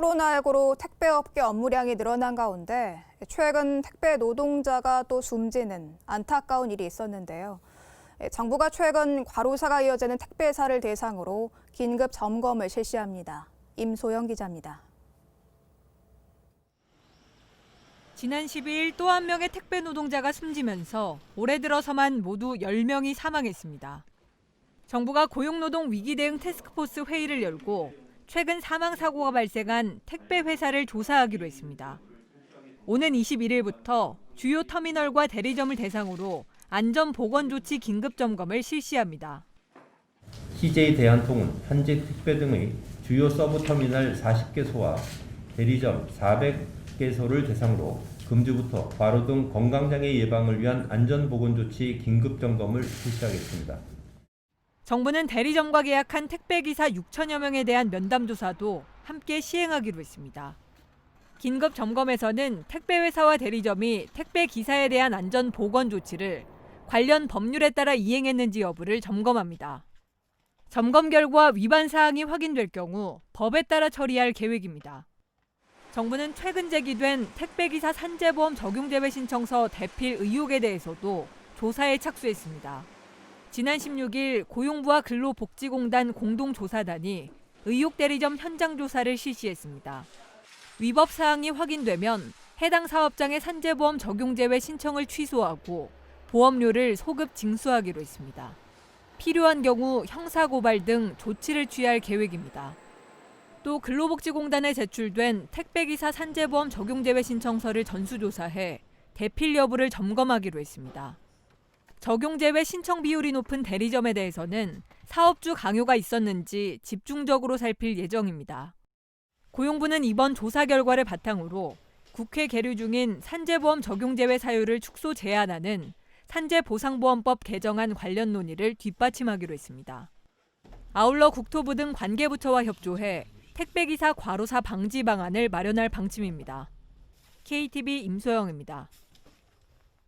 코로나19로 택배업계 업무량이 늘어난 가운데 최근 택배 노동자가 또 숨지는 안타까운 일이 있었는데요. 정부가 최근 과로사가 이어지는 택배사를 대상으로 긴급 점검을 실시합니다. 임소영 기자입니다. 지난 12일 또 한 명의 택배 노동자가 숨지면서 올해 들어서만 모두 10명이 사망했습니다. 정부가 고용노동 위기 대응 태스크포스 회의를 열고 최근 사망 사고가 발생한 택배 회사를 조사하기로 했습니다. 오는 21일부터 주요 터미널과 대리점을 대상으로 안전 보건 조치 긴급 점검을 실시합니다. CJ 대한통운, 현직 택배 등의 주요 서브 터미널 40개소와 대리점 400개소를 대상으로 금주부터 과로 등 건강장애 예방을 위한 안전보건 조치 긴급 점검을 실시하겠습니다. 정부는 대리점과 계약한 택배기사 6천여 명에 대한 면담 조사도 함께 시행하기로 했습니다. 긴급 점검에서는 택배회사와 대리점이 택배기사에 대한 안전 보건 조치를 관련 법률에 따라 이행했는지 여부를 점검합니다. 점검 결과 위반 사항이 확인될 경우 법에 따라 처리할 계획입니다. 정부는 최근 제기된 택배기사 산재보험 적용제외 신청서 대필 의혹에 대해서도 조사에 착수했습니다. 지난 16일 고용부와 근로복지공단 공동조사단이 의혹 대리점 현장 조사를 실시했습니다. 위법 사항이 확인되면 해당 사업장의 산재보험 적용 제외 신청을 취소하고 보험료를 소급 징수하기로 했습니다. 필요한 경우 형사고발 등 조치를 취할 계획입니다. 또 근로복지공단에 제출된 택배기사 산재보험 적용 제외 신청서를 전수조사해 대필 여부를 점검하기로 했습니다. 적용 제외 신청 비율이 높은 대리점에 대해서는 사업주 강요가 있었는지 집중적으로 살필 예정입니다. 고용부는 이번 조사 결과를 바탕으로 국회 계류 중인 산재보험 적용 제외 사유를 축소 제한하는 산재보상보험법 개정안 관련 논의를 뒷받침하기로 했습니다. 아울러 국토부 등 관계부처와 협조해 택배기사 과로사 방지 방안을 마련할 방침입니다. KTV 임소영입니다.